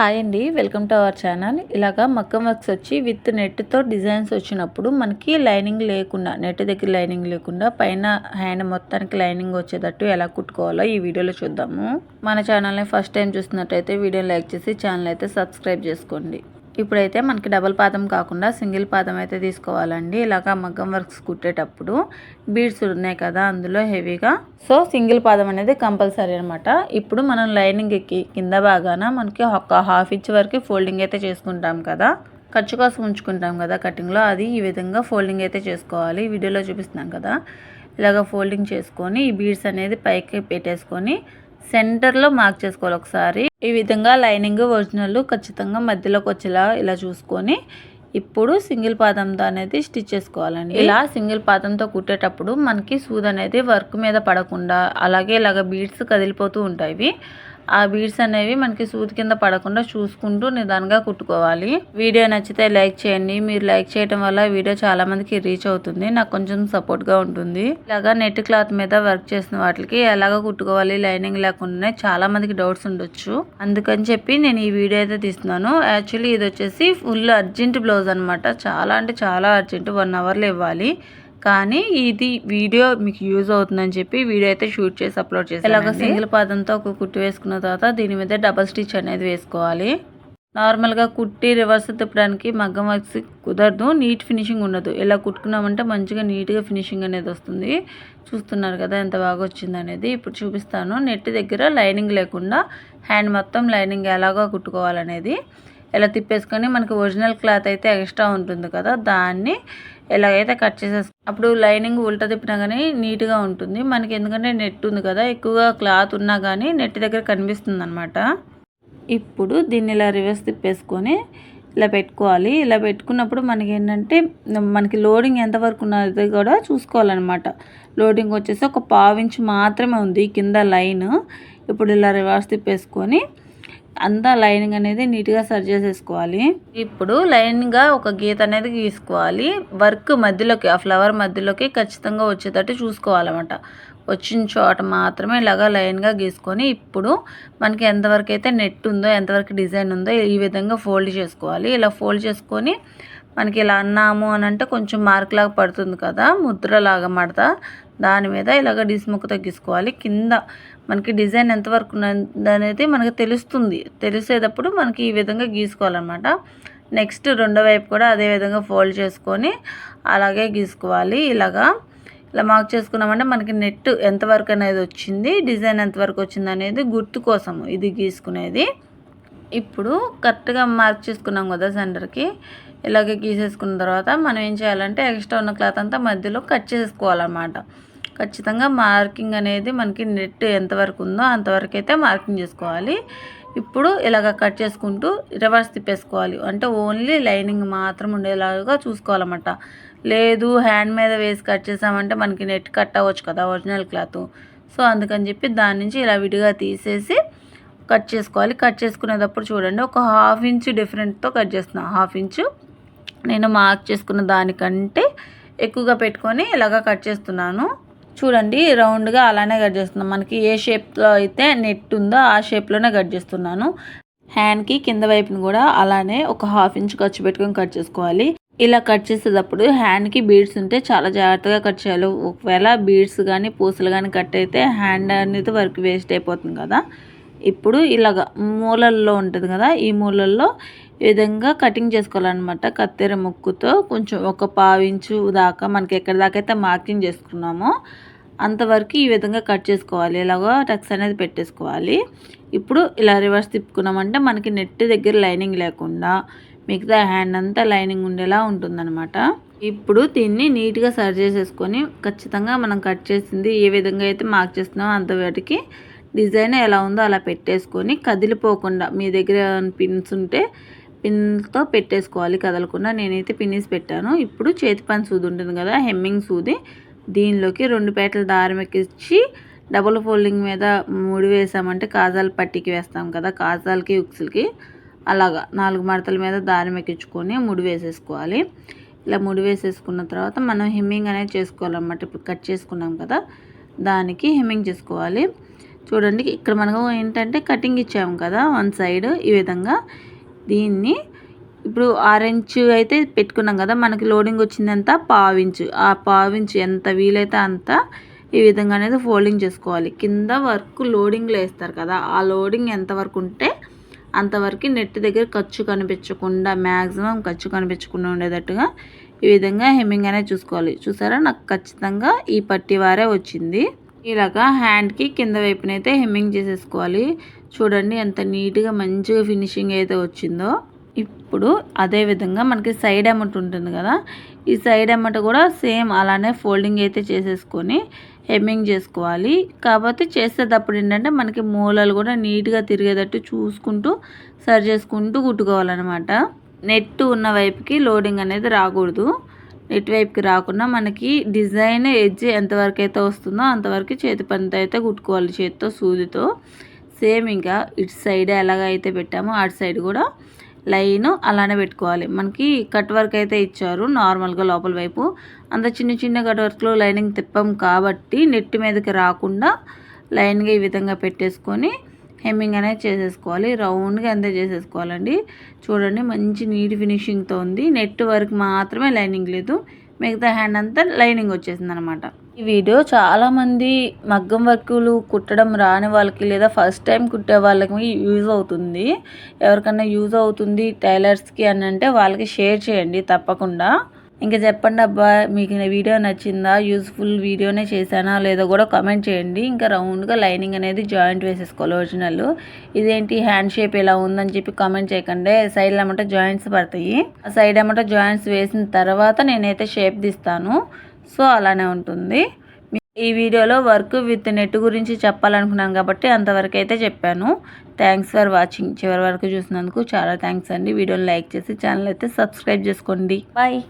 Hi అండి. Welcome to our channel. ఇలాగా మక్కం వర్క్స్ వచ్చి విత్ నెట్తో డిజైన్స్ వచ్చినప్పుడు మనకి లైనింగ్ లేకుండా నెట్ దగ్గర లైనింగ్ లేకుండా పైన హ్యాండ్ మొత్తానికి లైనింగ్ వచ్చేటట్టు ఎలా కుట్టుకోవాలో ఈ వీడియోలో చూద్దాము. మన ఛానల్ని ఫస్ట్ టైం చూస్తున్నట్టయితే వీడియో లైక్ చేసి ఛానల్ అయితే సబ్స్క్రైబ్ చేసుకోండి. ఇప్పుడైతే మనకి డబుల్ పాదం కాకుండా సింగిల్ పాదం అయితే తీసుకోవాలండి. ఇలాగా మగ్గం వర్క్స్ కుట్టేటప్పుడు బీడ్స్ ఉన్నాయి కదా అందులో హెవీగా. సో సింగిల్ పాదం అనేది కంపల్సరీ అనమాట ఇప్పుడు మనం లైనింగ్ ఎక్కి కింద బాగాన మనకి ఒక హాఫ్ ఇంచ్ వరకు ఫోల్డింగ్ అయితే చేసుకుంటాం కదా. ఖర్చు కోసం ఉంచుకుంటాం కదా కటింగ్లో అది ఈ విధంగా ఫోల్డింగ్ అయితే చేసుకోవాలి. వీడియోలో చూపిస్తున్నాం కదా. ఇలాగ ఫోల్డింగ్ చేసుకొని ఈ బీడ్స్ అనేది పైకి పెట్టేసుకొని సెంటర్లో మార్క్ చేసుకోవాలి ఒకసారి. ఈ విధంగా లైనింగ్ ఒరిజినల్ ఖచ్చితంగా మధ్యలోకి వచ్చేలా ఇలా చూసుకొని ఇప్పుడు సింగిల్ పాదంతో అనేది స్టిచ్ చేసుకోవాలండి. ఇలా సింగిల్ పాదంతో కుట్టేటప్పుడు మనకి సూద్ అనేది వర్క్ మీద పడకుండా అలాగే ఇలాగ బీడ్స్ కదిలిపోతూ ఉంటాయి. ఆ బీడ్స్ అనేవి మనకి సూది కింద పడకుండా చూసుకుంటూ నిదానంగా కుట్టుకోవాలి. వీడియో నచ్చితే లైక్ చేయండి. మీరు లైక్ చేయడం వల్ల వీడియో చాలా మందికి రీచ్ అవుతుంది. నాకు కొంచెం సపోర్ట్గా ఉంటుంది. ఇలాగా నెట్ క్లాత్ మీద వర్క్ చేసిన వాటికి ఎలాగ కుట్టుకోవాలి? లైనింగ్ లేకుండానే చాలా మందికి డౌట్స్ ఉండొచ్చు. అందుకని చెప్పి నేను ఈ వీడియో అయితే తీస్తున్నాను. యాక్చువల్లీ ఇది వచ్చేసి ఫుల్ అర్జెంట్ బ్లౌజ్ అనమాట చాలా అంటే చాలా అర్జెంట్ వన్ అవర్లో ఇవ్వాలి. కానీ ఇది వీడియో మీకు యూజ్ అవుతుందని చెప్పి వీడియో అయితే షూట్ చేసి అప్లోడ్ చేసి ఇలాగ సింగిల్ పాదంతో ఒక కుట్టి వేసుకున్న తర్వాత దీని మీద డబల్ స్టిచ్ అనేది వేసుకోవాలి. నార్మల్గా కుట్టి రివర్స్ తిప్పడానికి మగ్గం వర్క్స్ కుదరదు నీట్ ఫినిషింగ్ ఉండదు. ఇలా కుట్టుకున్నామంటే మంచిగా నీట్గా ఫినిషింగ్ అనేది వస్తుంది. చూస్తున్నారు కదా ఎంత బాగా వచ్చింది అనేది. ఇప్పుడు చూపిస్తాను. నెట్ దగ్గర లైనింగ్ లేకుండా హ్యాండ్ మొత్తం లైనింగ్ ఎలాగో కుట్టుకోవాలనేది. ఇలా తిప్పేసుకొని మనకి ఒరిజినల్ క్లాత్ అయితే ఎక్స్ట్రా ఉంటుంది కదా దాన్ని ఎలాగైతే కట్ చేసేసు అప్పుడు లైనింగ్ ఉల్ట తిప్పినా కానీ నీట్గా ఉంటుంది. మనకి ఎందుకంటే నెట్ ఉంది కదా ఎక్కువగా క్లాత్ ఉన్నా కానీ నెట్ దగ్గర కనిపిస్తుంది అనమాట ఇప్పుడు దీన్ని ఇలా రివర్స్ తిప్పేసుకొని ఇలా పెట్టుకోవాలి. ఇలా పెట్టుకున్నప్పుడు మనకి ఏంటంటే మనకి లోడింగ్ ఎంతవరకు ఉన్నది కూడా చూసుకోవాలన్నమాట. లోడింగ్ వచ్చేసి ఒక పావించి మాత్రమే ఉంది కింద లైన్. ఇప్పుడు ఇలా రివర్స్ తిప్పేసుకొని అంతా లైనింగ్ అనేది నీట్గా సరి చేసేసుకోవాలి. ఇప్పుడు లైన్గా ఒక గీత అనేది గీసుకోవాలి. వర్క్ మధ్యలోకి ఆ ఫ్లవర్ మధ్యలోకి ఖచ్చితంగా వచ్చేటట్టు చూసుకోవాలన్నమాట. వచ్చిన చోట మాత్రమే ఇలాగా లైన్గా గీసుకొని ఇప్పుడు మనకి ఎంతవరకు అయితే నెట్ ఉందో ఎంతవరకు డిజైన్ ఉందో ఈ విధంగా ఫోల్డ్ చేసుకోవాలి. ఇలా ఫోల్డ్ చేసుకొని మనకి ఇలా అన్నాము అని అంటే కొంచెం మార్క్ లాగా పడుతుంది కదా ముద్రలాగా మడత. దాని మీద ఇలాగ డిస్ముక్కు తగ్గించుకోవాలి. కింద మనకి డిజైన్ ఎంతవరకు ఉన్నది అనేది మనకి తెలుస్తుంది. తెలిసేటప్పుడు మనకి ఈ విధంగా గీసుకోవాలన్నమాట. నెక్స్ట్ రెండో వైపు కూడా అదే విధంగా ఫోల్డ్ చేసుకొని అలాగే గీసుకోవాలి. ఇలాగా ఇలా మార్క్ చేసుకున్నామంటే మనకి నెట్ ఎంతవరకు అనేది వచ్చింది డిజైన్ ఎంతవరకు వచ్చింది అనేది గుర్తు కోసము ఇది గీసుకునేది. ఇప్పుడు కరెక్ట్గా మార్క్ చేసుకున్నాం కదా సెంటర్కి ఇలాగే గీసేసుకున్న తర్వాత మనం ఏం చేయాలంటే ఎక్స్ట్రా ఉన్న క్లాత్ అంతా మధ్యలో కట్ చేసుకోవాలన్నమాట ఖచ్చితంగా మార్కింగ్ అనేది మనకి నెట్ ఎంతవరకు ఉందో అంతవరకు అయితే మార్కింగ్ చేసుకోవాలి. ఇప్పుడు ఇలాగ కట్ చేసుకుంటూ రివర్స్ తిప్పేసుకోవాలి. అంటే ఓన్లీ లైనింగ్ మాత్రం ఉండేలాగా చూసుకోవాలన్నమాట. లేదు హ్యాండ్ మీద వేసి కట్ చేసామంటే మనకి నెట్ కట్ అవ్వచ్చు కదా ఒరిజినల్ క్లాత్. సో అందుకని చెప్పి దాని నుంచి ఇలా విడిగా తీసేసి కట్ చేసుకోవాలి. కట్ చేసుకునేటప్పుడు చూడండి ఒక హాఫ్ ఇంచ్ డిఫరెంట్తో కట్ చేస్తున్నాను హాఫ్ ఇంచు నేను మార్క్ చేసుకున్న దానికంటే ఎక్కువగా పెట్టుకొని ఇలాగ కట్ చేస్తున్నాను. చూడండి రౌండ్గా అలానే కట్ చేస్తున్నాను మనకి ఏ షేప్లో అయితే నెట్ ఉందో ఆ షేప్లోనే కట్ చేస్తున్నాను. హ్యాండ్కి కింద వైపును కూడా అలానే ఒక హాఫ్ ఇంచ్ ఖర్చు పెట్టుకొని కట్ చేసుకోవాలి. ఇలా కట్ చేసేటప్పుడు హ్యాండ్కి బీడ్స్ ఉంటే చాలా జాగ్రత్తగా కట్ చేయాలి. ఒకవేళ బీడ్స్ కానీ పూసలు కానీ కట్ అయితే హ్యాండ్ అనేది వర్క్ వేస్ట్ అయిపోతుంది కదా. ఇప్పుడు ఇలాగ మూలల్లో ఉంటుంది కదా ఈ మూలల్లో ఈ విధంగా కటింగ్ చేసుకోవాలన్నమాట. కత్తెర ముక్కుతో కొంచెం ఒక పావించు దాకా మనకి ఎక్కడి దాకా అయితే మార్కింగ్ చేసుకున్నామో అంతవరకు ఈ విధంగా కట్ చేసుకోవాలి. ఇలాగో టక్స్ అనేది పెట్టేసుకోవాలి. ఇప్పుడు ఇలా రివర్స్ తిప్పుకున్నామంటే మనకి నెట్ దగ్గర లైనింగ్ లేకుండా మిగతా హ్యాండ్ అంతా లైనింగ్ ఉండేలా ఉంటుందన్నమాట. ఇప్పుడు దీన్ని నీట్గా సరి చేసేసుకొని ఖచ్చితంగా మనం కట్ చేసింది ఏ విధంగా అయితే మార్క్ చేస్తున్నామో అంతవాటికి డిజైన్ ఎలా ఉందో అలా పెట్టేసుకొని కదిలిపోకుండా మీ దగ్గర పిన్స్ ఉంటే పిన్తో పెట్టేసుకోవాలి కదలకుండా నేనైతే పిన్నిస్ పెట్టాను. ఇప్పుడు చేతి పని సూది ఉంటుంది కదా హెమ్మింగ్ సూది. దీనిలోకి రెండు పేటల దారం ఎక్కించి డబుల్ ఫోల్డింగ్ మీద ముడి వేసామంటే కాజాలు పట్టికి వేస్తాం కదా కాజాలకి ఉక్సులకి. అలాగా నాలుగు మడతల మీద దారం ఎక్కించుకొని ముడి వేసేసుకోవాలి. ఇలా ముడి వేసేసుకున్న తర్వాత మనం హెమ్మింగ్ అనేది చేసుకోవాలన్నమాట. ఇప్పుడు కట్ చేసుకున్నాం కదా దానికి హెమ్మింగ్ చేసుకోవాలి. చూడండి ఇక్కడ మనకు ఏంటంటే కటింగ్ ఇచ్చాము కదా వన్ సైడ్ ఈ విధంగా. దీన్ని ఇప్పుడు ఆరెంజ్ అయితే పెట్టుకున్నాం కదా మనకి లోడింగ్ వచ్చిందంతా పావించు ఆ పావించు ఎంత వీలైతే అంత ఈ విధంగా అనేది ఫోల్డింగ్ చేసుకోవాలి. కింద వర్క్ లోడింగ్లో వేస్తారు కదా ఆ లోడింగ్ ఎంతవరకు ఉంటే అంతవరకు నెట్ దగ్గర ఖర్చు కనిపించకుండా మ్యాక్సిమం ఖర్చు కనిపించకుండా ఉండేటట్టుగా ఈ విధంగా హెమ్మింగ్ అనేది చూసుకోవాలి. చూసారా? నాకు ఖచ్చితంగా ఈ పట్టి వారే వచ్చింది. ఇలాగా హ్యాండ్కి కింద వైపునైతే హెమ్మింగ్ చేసేసుకోవాలి. చూడండి ఎంత నీట్గా మంచిగా ఫినిషింగ్ అయితే వచ్చిందో. ఇప్పుడు అదే విధంగా మనకి సైడ్ అమౌంట్ ఉంటుంది కదా ఈ సైడ్ అమౌంట్ కూడా సేమ్ అలానే ఫోల్డింగ్ అయితే చేసేసుకొని హెమ్మింగ్ చేసుకోవాలి. కాకపోతే చేసేటప్పుడు ఏంటంటే మనకి మూలలు కూడా నీట్గా తిరిగేటట్టు చూసుకుంటూ సరి చేసుకుంటూ కుట్టుకోవాలన్నమాట. నెట్ ఉన్న వైపుకి లోడింగ్ అనేది రాకూడదు. నెట్ వైపుకి రాకుండా మనకి డిజైన్ ఎడ్జ్ ఎంతవరకు అయితే వస్తుందో అంతవరకు చేతి పనితో అయితే కుట్టుకోవాలి. చేతితో సూదితో. సేమ్ ఇంకా ఇటు సైడ్ ఎలాగైతే పెట్టామో అటు సైడ్ కూడా లైన్ అలానే పెట్టుకోవాలి. మనకి కట్ వర్క్ అయితే ఇచ్చారు నార్మల్గా లోపల వైపు. అంత చిన్న చిన్న కట్ వర్క్లో లైనింగ్ తిప్పాం కాబట్టి నెట్ మీదకి రాకుండా లైన్గా ఈ విధంగా పెట్టేసుకొని హెమ్మింగ్ అనేది చేసేసుకోవాలి. రౌండ్గా అంతే చేసేసుకోవాలండి? చూడండి మంచి నీట్ ఫినిషింగ్తో ఉంది. నెట్ వర్క్ మాత్రమే లైనింగ్ లేదు. మిగతా హ్యాండ్ అంతా లైనింగ్ వచ్చేసింది అనమాట ఈ వీడియో చాలామంది మగ్గం వర్కులు కుట్టడం రాని వాళ్ళకి లేదా ఫస్ట్ టైం కుట్టే వాళ్ళకి యూజ్ అవుతుంది. ఎవరికన్నా యూజ్ అవుతుంది టైలర్స్కి అని అంటే వాళ్ళకి షేర్ చేయండి తప్పకుండా. ఇంకా చెప్పండి అబ్బా మీకు వీడియో నచ్చిందా? యూస్ఫుల్ వీడియోనే చేశానా? లేదో కూడా కామెంట్ చేయండి. ఇంకా రౌండ్గా లైనింగ్ అనేది జాయింట్ వేసేసుకోవాలి ఒరిజినల్. ఇదేంటి? హ్యాండ్ షేప్ ఎలా ఉందని చెప్పి కామెంట్ చేయకండి. సైడ్ అమ్మట జాయింట్స్ పడతాయి. ఆ సైడ్ అమ్మట జాయింట్స్ వేసిన తర్వాత నేనైతే షేప్ తీస్తాను. సో అలానే ఉంటుంది. ఈ వీడియోలో వర్క్ విత్ నెట్ గురించి చెప్పాలనుకున్నాను కాబట్టి అంతవరకు అయితే చెప్పాను. థ్యాంక్స్ ఫర్ వాచింగ్ చివరి వరకు చూసినందుకు చాలా థ్యాంక్స్ అండి. వీడియోని లైక్ చేసి ఛానల్ అయితే సబ్స్క్రైబ్ చేసుకోండి. బాయ్